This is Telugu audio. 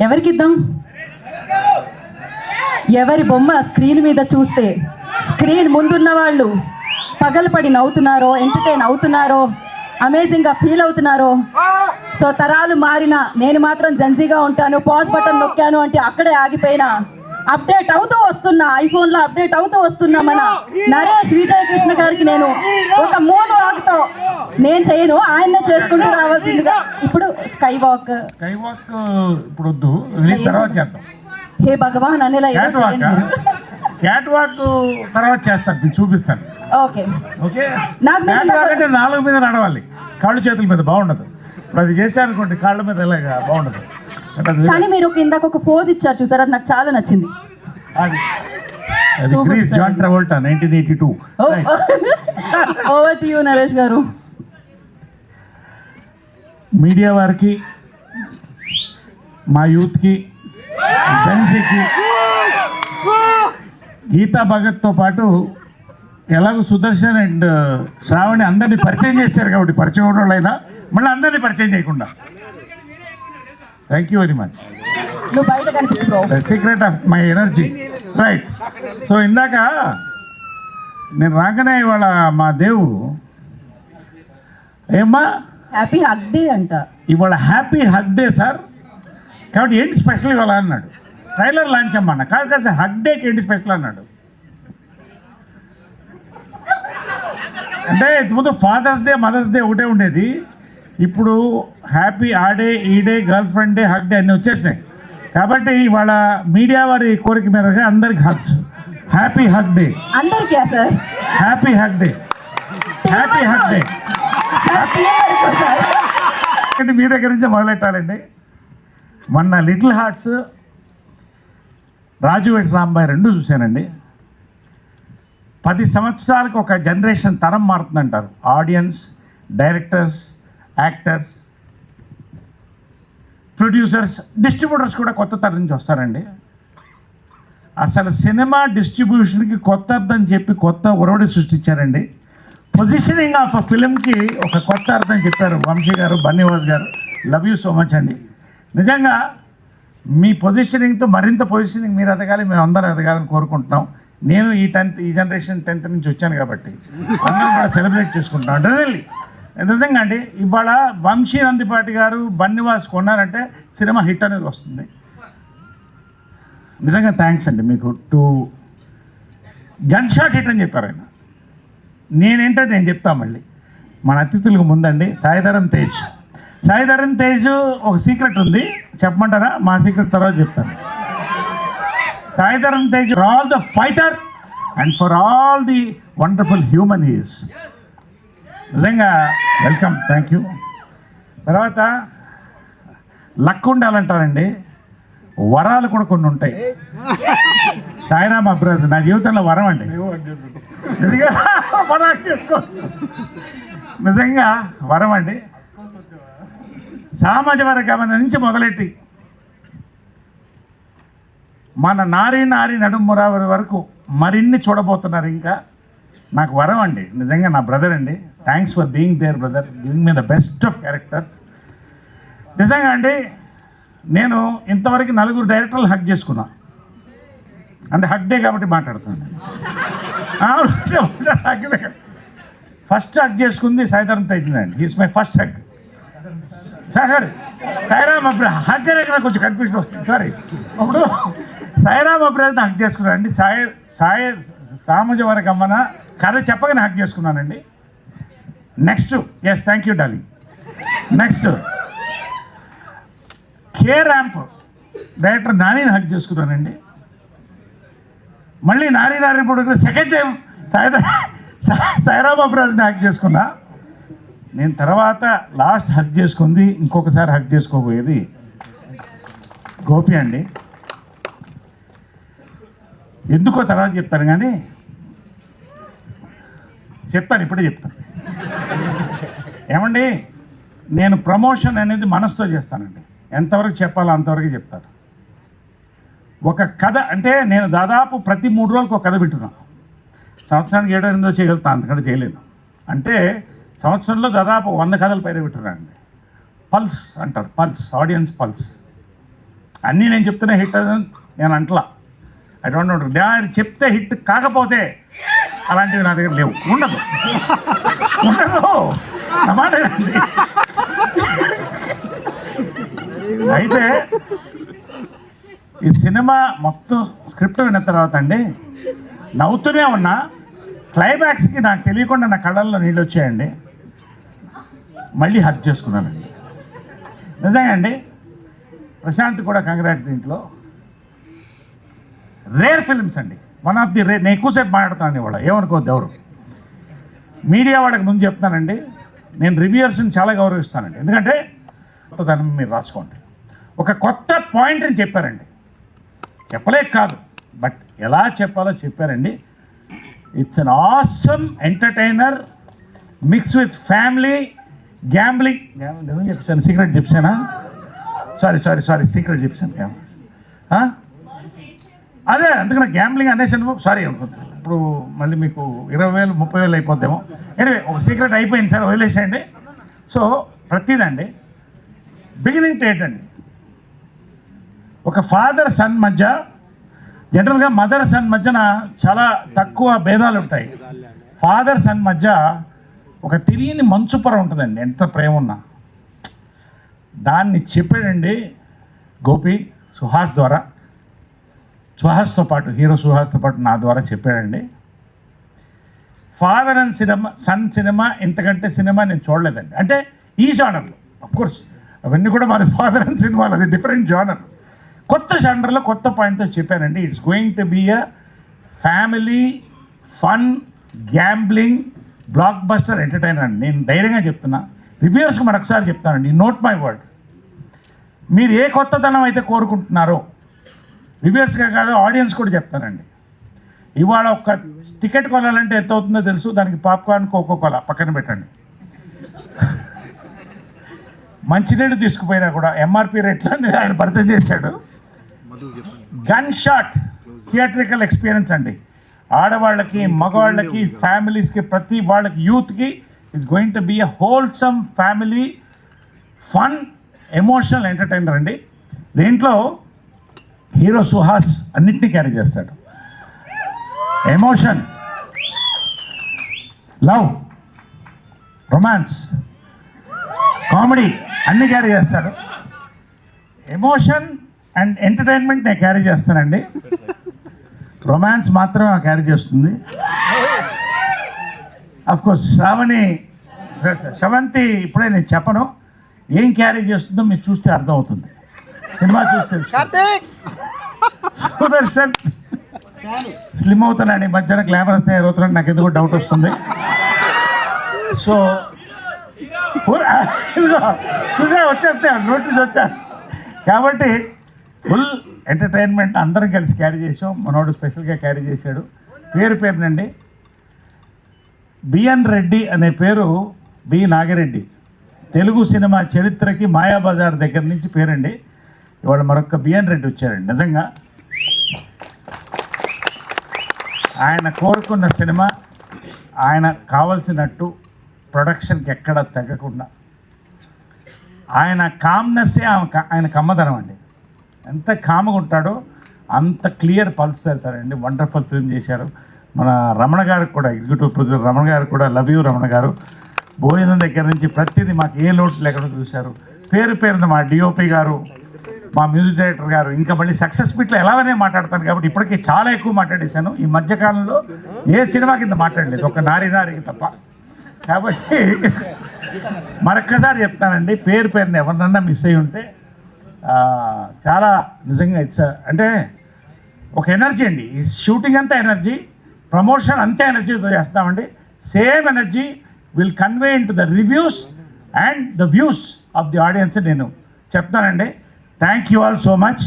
ఎవరికి ఇద్దాం ఎవరి బొమ్మ స్క్రీన్ మీద చూస్తే స్క్రీన్ ముందున్న వాళ్ళు పగలపడి నవ్వుతున్నారో ఎంటర్టైన్ అవుతున్నారో అమేజింగ్గా ఫీల్ అవుతున్నారో సో తరాలు మారిన నేను మాత్రం జంజీగా ఉంటాను పాజ్ బటన్ నొక్కాను అంటే అక్కడే ఆగిపోయినా అప్డేట్ అవుతూ వస్తున్నా ఐఫోన్లో అప్డేట్ అవుతూ వస్తున్నా మన నరేష్ విజయ కృష్ణ గారికి నేను ఒక మూడు ఆగుతో నేను చేయను ఆయన్నే చేసుకుంటూ రావాల్సిందిగా ఇప్పుడు స్కై వాక్ స్కై వాక్ ఇప్పుడు వద్దు రిలీజ్ తర్వాత చేద్దాం. హే భగవాన్ అనేలా క్యాట్ వాక్ క్యాట్ వాక్ తర్వాత చేస్తాను మీకు చూపిస్తాను. ఓకే. ఓకే? నాకు మీరు క్యాట్ వాక్ అంటే నాలుగు మీద నడవాలి. కాళ్ళు చేతుల మీద బాగుండదు. ఇప్పుడు అది చేశారనుకోండి కాళ్ళ మీద ఇలాగా బాగుండదు. కానీ మీరు ఇందాక ఒక ఫోజ్ ఇచ్చారు చూసారు? అది నాకు చాలా నచ్చింది. John Travolta nineteen eighty two over to you Naresh garu. Media వారికి మా యూత్కి జెన్సీకి గీతా భగత్తో పాటు ఎలాగో సుదర్శన్ అండ్ శ్రావణి అందరినీ పరిచయం చేశారు కాబట్టి పరిచయం అయినా మళ్ళీ అందరినీ పరిచయం చేయకుండా. Thank you very much secret of my energy right so ఇందాక నేను రాగానే ఇవాళ మా దేవు ఏమ్మా? హ్యాపీ హగ్ డే అంట. ఇవాళ హ్యాపీ హగ్ డే సార్ కాబట్టి ఏంటి స్పెషల్ ఇవాళ అన్నాడు. ట్రైలర్ లాంచ్ అమ్మన్న కాదు కాదు సార్ హగ్ డేకి ఏంటి స్పెషల్ అన్నాడు. అంటే ఇంతకుముందు ఫాదర్స్ డే మదర్స్ డే ఒకటే ఉండేది. ఇప్పుడు హ్యాపీ ఆ డే ఈ day girlfriend day hug day అన్నీ వచ్చేసినాయి. కాబట్టి ఇవాళ మీడియా వారి కోరిక మీదగా అందరికి హగ్స్. Happy hug day. అందరికీ sir? Happy hug day. Happy hug day. మీ దగ్గర నుంచే మొదలెట్టాలండి. మొన్న లిటిల్ హార్ట్స్ రాజు వెట్ సాంబాయి రెండు చూశానండి. పది సంవత్సరాలకు ఒక జనరేషన్ తరం మారుతుందంటారు. Audience directors actors producers distributors కూడా కొత్త తరం నుంచి వస్తారండి. అసలు సినిమా డిస్ట్రిబ్యూషన్కి కొత్త అర్థం చెప్పి కొత్త ఒరవడి సృష్టించారండి. పొజిషనింగ్ ఆఫ్ అ ఫిలింకి ఒక కొత్త అర్థం చెప్పారు వంశీ గారు బన్నీవాస్ గారు. లవ్ యూ సో మచ్ అండి. నిజంగా మీ పొజిషనింగ్తో మరింత పొజిషనింగ్ మీరు ఎదగాలి మేము అందరం ఎదగాలని కోరుకుంటున్నాం. నేను ఈ టెన్త్ ఈ జనరేషన్ టెన్త్ నుంచి వచ్చాను కాబట్టి అందరం కూడా సెలబ్రేట్ చేసుకుంటున్నాం. డెఫినెట్లీ నిజంగా అండి ఇవాళ వంశీ నందిపాటి గారు బన్నివాస్ కొన్నారంటే సినిమా హిట్ అనేది వస్తుంది. నిజంగా థ్యాంక్స్ అండి మీకు టూ గన్ షాట్ హిట్ అని చెప్పారు ఆయన. నేనేంటో నేను చెప్తా మళ్ళీ. మన అతిథులకు ముందండి సాయిధరం తేజ్. సాయిధరం తేజ్ ఒక సీక్రెట్ ఉంది. చెప్పమంటారా? మా సీక్రెట్ తర్వాత చెప్తాను. Saidharam Tej for all the fighter and for all the wonderful human is నిజంగా వెల్కమ్ థ్యాంక్ యూ తర్వాత లక్ ఉండాలంటారండి వరాలు కూడా కొన్ని ఉంటాయి. సాయిరామ్ అబ్రాజ్ నా జీవితంలో వరం అండి. చేసుకోవచ్చు. నిజంగా వరం అండి. సామాజ వర్గం నుంచి మొదలెట్టి మన నారి నారి నడుమురావరి వరకు మరిన్ని చూడబోతున్నారు ఇంకా. నాకు వరం అండి. నిజంగా నా బ్రదర్ అండి. Thanks for being there brother giving me the best of characters నిజంగా అండి నేను ఇంతవరకు నలుగురు డైరెక్టర్లు హక్ చేసుకున్నా. అంటే హక్ డే కాబట్టి మాట్లాడుతున్నాను ఫస్ట్ హక్ చేసుకుంది సాయిధరం తేజ్ అండి. He's my first hug sir Sairam అప్పుడు హక్ అనేది నాకు కొంచెం కన్ఫ్యూజన్ వస్తుంది. సారీ అప్పుడు సాయిరామ్ అప్పుడు హక్ చేసుకున్నాను అండి. సాయి సాయి సామజ వరకు కథ చెప్పగానే హక్ చేసుకున్నానండి. నెక్స్ట్ ఎస్ థ్యాంక్ యూ డాలి నెక్స్ట్ కే ర్యాంప్ డైరెక్టర్ నానిని హక్ చేసుకున్నానండి. మళ్ళీ నాని నారాయణ ఇప్పుడు సెకండ్ టైం సాయిదా సైరాబాబు రాజుని హక్ చేసుకున్నా. నేను తర్వాత లాస్ట్ హక్ చేసుకుంది ఇంకొకసారి హక్ చేసుకోబోయేది గోపి అండి. ఎందుకో తర్వాత చెప్తాను కానీ చెప్తాను ఇప్పుడే చెప్తాను ఏమండి నేను ప్రమోషన్ అనేది మనసుతో చేస్తానండి. ఎంతవరకు చెప్పాలో అంతవరకు చెప్తాను. ఒక కథ అంటే నేను దాదాపు ప్రతి మూడు రోజులకు ఒక కథ వింటున్నాను సంవత్సరానికి ఏడో ఎనిమిదో చేయగలుగుతాను అంతకంటే చేయలేను. అంటే సంవత్సరంలో దాదాపు వంద కథల పైన వింటున్నానండి. పల్స్ అంటారు పల్స్ ఆడియన్స్ పల్స్. అన్నీ నేను చెప్తున్నా హిట్ అని నేను అంటలా. ఐ డోంట్ నో నేను చెప్తే హిట్ కాకపోతే అలాంటివి నా దగ్గర లేవు. ఉండదు. ఉండదు. నా అయితే ఈ సినిమా మొత్తం స్క్రిప్ట్ విన్న తర్వాత అండి నవ్వుతూనే ఉన్నా. క్లైమాక్స్కి నాకు తెలియకుండా నా కళ్ళల్లో నీళ్ళు వచ్చాయండి. మళ్ళీ హక్ చేసుకున్నానండి. నిజంగా అండి ప్రశాంత్ కూడా కంగ్రాట్ దీంట్లో. రేర్ ఫిల్మ్స్ అండి. వన్ ఆఫ్ ది రే నేను ఎక్కువసేపు మాట్లాడుతాను ఇవాళ. ఏమనుకో ఎవరు? మీడియా వాళ్ళకి ముందు చెప్తానండి నేను రివ్యూయర్స్ని చాలా గౌరవిస్తానండి. ఎందుకంటే దాన్ని మీరు రాసుకోండి. ఒక కొత్త పాయింట్ని చెప్పారండి. చెప్పలేక కాదు. బట్ ఎలా చెప్పాలో చెప్పారండి. It's an awesome entertainer mix with family gambling నిజం చెప్పాను. సీక్రెట్ చెప్పానా సారీ సారీ సారీ సీక్రెట్ చెప్పాను ఆ? అదే అందుకని గ్యాంబ్లింగ్ అనేసి సారీ ఇప్పుడు మళ్ళీ మీకు ఇరవై వేలు ముప్పై వేలు అయిపోద్దేమో. ఎనివే ఒక సీక్రెట్ అయిపోయింది సార్ వదిలేసేయండి. సో ప్రతిదండి బిగినింగ్ టు ఏంటండి ఒక ఫాదర్ సన్ మధ్య జనరల్గా మదర్ సన్ మధ్యన చాలా తక్కువ భేదాలు ఉంటాయి. ఫాదర్ సన్ మధ్య ఒక తెలియని మంచు పొర ఉంటుందండి ఎంత ప్రేమ ఉన్నా. దాన్ని చెప్పాడండి గోపి సుహాస్ ద్వారా. సుహాస్తో పాటు హీరో సుహాస్తో పాటు నా ద్వారా చెప్పాడండి. Father and cinema son cinema ఇంతకంటే సినిమా నేను చూడలేదండి. అంటే ఈ జానర్లో అఫ్కోర్స్ అవన్నీ కూడా మన ఫాదర్ అండ్ సినిమాలు అది డిఫరెంట్ జానర్ కొత్త జానర్లో కొత్త పాయింట్తో చెప్పానండి. It's going to be a family fun gambling blockbuster entertainer అండి. నేను ధైర్యంగా చెప్తున్నా. రివ్యూర్స్కి మరొకసారి చెప్తానండి. నోట్ మై వర్డ్ మీరు ఏ కొత్తదనం అయితే కోరుకుంటున్నారో రివ్యూర్స్గా కాదు ఆడియన్స్ కూడా చెప్తానండి ఇవాళ ఒక్క టికెట్ కొనాలంటే ఎంత అవుతుందో తెలుసు దానికి పాప్కార్న్ కోకో కోలా పక్కన పెట్టండి. మంచినీళ్ళు తీసుకుపోయినా కూడా ఎంఆర్పి రేట్లో ఆయన భర్తం చేశాడు. గన్ షాట్ థియేట్రికల్ ఎక్స్పీరియన్స్ అండి. ఆడవాళ్ళకి మగవాళ్ళకి ఫ్యామిలీస్కి ప్రతి వాళ్ళకి యూత్కి it's going to be a wholesome family fun emotional entertainer అండి. దీంట్లో హీరో సుహాస్ అన్నింటినీ క్యారీ చేస్తాడు. ఎమోషన్ లవ్ రొమాన్స్ కామెడీ అన్ని క్యారీ చేస్తాడు. ఎమోషన్ అండ్ ఎంటర్టైన్మెంట్ నేను క్యారీ చేస్తానండి రొమాన్స్ మాత్రం క్యారీ చేస్తుంది. కోర్స్ శ్రావణి శ్రవంతి ఇప్పుడే నేను చెప్పను. ఏం క్యారీ చేస్తుందో మీరు చూస్తే అర్థమవుతుంది. సినిమా చూస్తే తెలుసు. కార్తీక్! సుదర్శన్! స్లిమ్ అవుతున్నాడు ఈ మధ్యన గ్లామరస్ తయారవుతున్నాడు నాకు ఎందుకో డౌట్ వస్తుంది. సో చూసే వచ్చేస్తే నోటీస్ వచ్చేస్తా కాబట్టి ఫుల్ ఎంటర్టైన్మెంట్ అందరం కలిసి క్యారీ చేసాం మనోడు స్పెషల్గా క్యారీ చేశాడు. పేరు పేరునండి. బిఎన్ రెడ్డి అనే పేరు బి నాగిరెడ్డి. తెలుగు సినిమా చరిత్రకి మాయాబజార్ దగ్గర నుంచి పేరండి. ఇవాళ మరొక బిఎన్ రెడ్డి వచ్చారండి నిజంగా ఆయన కోరుకున్న సినిమా ఆయన కావలసినట్టు ప్రొడక్షన్కి ఎక్కడ తగ్గకుండా. ఆయన కామ్నెస్సే ఆమె- ఆయన కమ్మదనం అండి. ఎంత కామ్గా ఉంటాడో అంత క్లియర్ పల్స్ వెళ్తారండి వండర్ఫుల్ ఫిల్మ్ చేశారు. మన రమణ గారు కూడా ఎగ్జిక్యూటివ్ ప్రొడ్యూసర్ రమణ గారు కూడా లవ్ యూ రమణ గారు భోజనం దగ్గర నుంచి ప్రతిదీ మాకు ఏ లోటు లేకుండా చూశారు. పేరు పేరున మా డిఓపి గారు మా మ్యూజిక్ డైరెక్టర్ గారు ఇంకా మళ్ళీ సక్సెస్ మీట్లో ఎలాగనే మాట్లాడతాను కాబట్టి ఇప్పటికే చాలా ఎక్కువ మాట్లాడేశాను. ఈ మధ్యకాలంలో ఏ సినిమా కింద మాట్లాడలేదు. ఒక నారి నారికి తప్ప. కాబట్టి మరొక్కసారి చెప్తానండి పేరు పేరుని ఎవరినన్నా మిస్ అయ్యి ఉంటే చాలా నిజంగా ఇట్స్ అంటే ఒక ఎనర్జీ అండి. ఈ షూటింగ్ అంతా ఎనర్జీ ప్రమోషన్ అంతే ఎనర్జీతో చేస్తామండి. Same energy will convey into the reviews and the views of the audience నేను చెప్తానండి. Thank you all so much